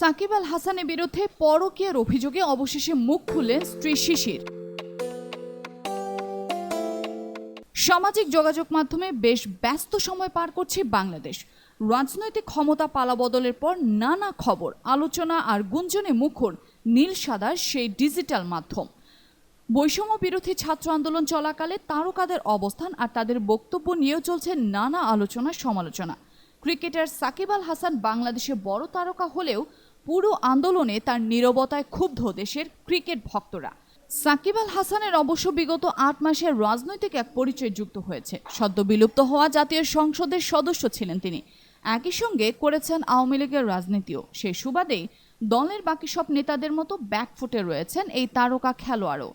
সাকিব আল হাসানের বিরুদ্ধে পরকীয়ার অভিযোগে অবশেষে মুখ খুললেন স্ত্রী শিশির। সামাজিক যোগাযোগ মাধ্যমে বেশ ব্যস্ত সময় পার করছে বাংলাদেশ। রাজনৈতিক ক্ষমতা পালাবদলের পর নানা খবর, আলোচনা আর গুঞ্জনে মুখর নীল সাদার সেই ডিজিটাল মাধ্যম। বৈষম্য বিরোধী ছাত্র আন্দোলন চলাকালে তারকাদের অবস্থান আর তাদের বক্তব্য নিয়েও চলছে নানা আলোচনা সমালোচনা। ক্রিকেটার সাকিব আল হাসান বাংলাদেশে বড় তারকা হলেও পুরো আন্দোলনে তার নীরবতায় ক্ষুব্ধ দেশের ক্রিকেট ভক্তরা। সাকিব আল হাসানের অবশ্য বিগত আট মাসের রাজনৈতিক এক পরিচয় যুক্ত হয়েছে। সদ্য বিলুপ্ত হওয়া জাতীয় সংসদের সদস্য ছিলেন তিনি। একই সঙ্গে করেছেন আওয়ামী লীগের রাজনীতিও। সেই সুবাদেই দলের বাকি সব নেতাদের মতো ব্যাকফুটে রয়েছেন এই তারকা খেলোয়াড়ও।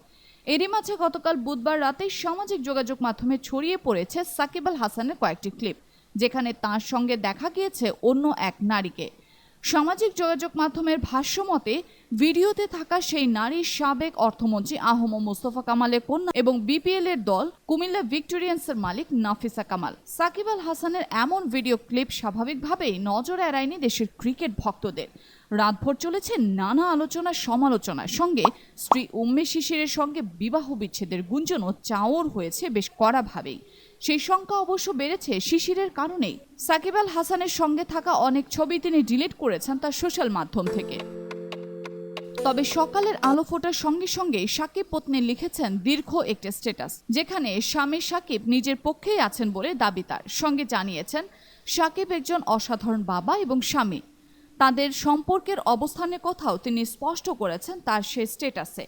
এরই মাঝে গতকাল বুধবার রাতেই সামাজিক যোগাযোগ মাধ্যমে ছড়িয়ে পড়েছে সাকিব আল হাসানের কয়েকটি ক্লিপ, যেখানে তার সঙ্গে দেখা গিয়েছে অন্য এক নারীকে। সামাজিক যোগাযোগ মাধ্যমের ভাষ্যমতে ভিডিওতে থাকা সেই নারীর সাবেক অর্থমন্ত্রী আহম মোস্তফা কামালের কন্যা এবং বিপিএল এর দল কুমিল্লা ভিক্টোরিয়ান্সের মালিক নাফিসা কামাল। সাকিব আল হাসানের এমন ভিডিও ক্লিপ স্বাভাবিকভাবেই নজর এড়ায়নি দেশের ক্রিকেট ভক্তদের। রাতভর চলেছে নানা আলোচনা সমালোচনার সঙ্গে স্ত্রী উম্মে শিশিরের সঙ্গে বিবাহ বিচ্ছেদের গুঞ্জনও চাওর হয়েছে বেশ কড়াভাবেই। সেই সংখ্যা অবশ্য বেড়েছে শিশিরের কারণেই। সাকিব আল হাসানের সঙ্গে থাকা অনেক ছবি তিনি ডিলিট করেছেন তার সোশ্যাল মাধ্যম থেকে। তবে সকালের আলো ফোটার সঙ্গে সঙ্গে সাকিব পত্নী লিখেছেন দীর্ঘ একটি স্ট্যাটাস, যেখানে স্বামী সাকিব নিজের পক্ষেই আছেন বলে দাবি তার। সঙ্গে জানিয়েছেন, সাকিব একজন অসাধারণ বাবা এবং স্বামী। তাদের সম্পর্কের অবস্থানের কথাও তিনি স্পষ্ট করেছেন তার সে স্ট্যাটাসে।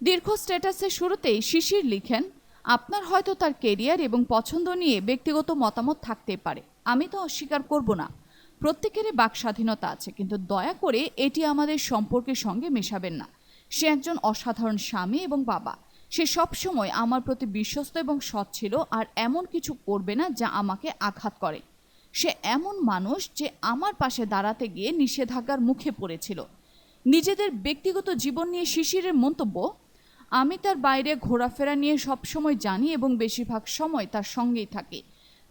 দীর্ঘ স্ট্যাটাসের শুরুতেই শিশির লিখেন আপনার হয়তো তার কেরিয়ার এবং পছন্দ নিয়ে ব্যক্তিগত মতামত থাকতে পারে। আমি তো অস্বীকার করব না। প্রত্যেকেরই বাক স্বাধীনতা আছে, কিন্তু দয়া করে এটি আমাদের সম্পর্কের সঙ্গে মেশাবেন না। সে একজন অসাধারণ স্বামী এবং বাবা। সে সবসময় আমার প্রতি বিশ্বস্ত এবং সৎ ছিল আর এমন কিছু করবে না যা আমাকে আঘাত করে। সে এমন মানুষ যে আমার পাশে দাঁড়াতে গিয়ে নিষেধাজ্ঞার মুখে পড়েছিল। নিজেদের ব্যক্তিগত জীবন নিয়ে শিশিরের মন্তব্য আমি তার বাইরে ঘোরাফেরা নিয়ে সবসময় জানি এবং বেশিরভাগ সময় তার সঙ্গেই থাকি।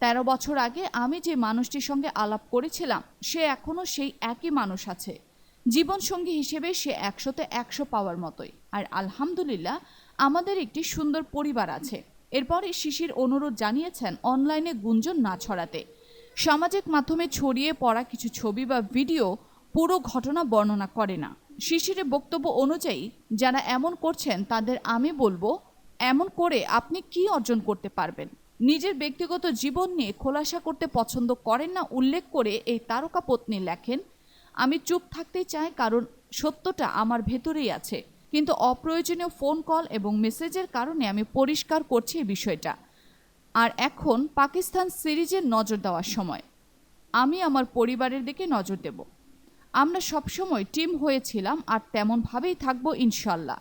তেরো বছর আগে আমি যে মানুষটির সঙ্গে আলাপ করেছিলাম, সে এখনও সেই একই মানুষ আছে। জীবনসঙ্গী হিসেবে সে একশোতে একশো পাওয়ার মতোই। আর আলহামদুলিল্লাহ, আমাদের একটি সুন্দর পরিবার আছে। এরপরে শিশির অনুরোধ জানিয়েছেন, অনলাইনে গুঞ্জন না ছড়াতে। সামাজিক মাধ্যমে ছড়িয়ে পড়া কিছু ছবি বা ভিডিও পুরো ঘটনা বর্ণনা করে না। শিশিরের বক্তব্য অনুযায়ী, যারা এমন করছেন, তাদের আমি বলব, এমন করে আপনি কি অর্জন করতে পারবেন? নিজের ব্যক্তিগত জীবন নিয়ে খোলাসা করতে পছন্দ করেন না, উল্লেখ করে এই তারকা পত্নী লেখেন, আমি চুপ থাকতে চাই কারণ সত্যটা আমার ভেতরেই আছে। কিন্তু অপ্রয়োজনীয় ফোন কল এবং মেসেজের কারণে আমি পরিষ্কার করছি এই বিষয়টা। আর এখন পাকিস্তান সিরিজের নজর দেওয়ার সময়। আমি আমার পরিবারের দিকে নজর দেব। আমরা সবসময় টিম হয়েছিলাম আর তেমনভাবেই থাকব ইনশাল্লাহ।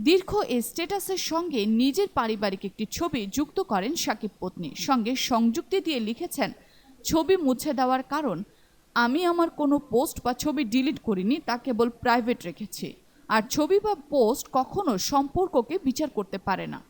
দীর্ঘ এই স্ট্যাটাসের সঙ্গে নিজের পারিবারিক একটি ছবি যুক্ত করেন সাকিব পত্নী। সঙ্গে সংযুক্তি দিয়ে লিখেছেন, ছবি মুছে দেওয়ার কারণ, আমি আমার কোনো পোস্ট বা ছবি ডিলিট করিনি, তা কেবল প্রাইভেট রেখেছি। আর ছবি বা পোস্ট কখনো সম্পর্ককে বিচার করতে পারে না।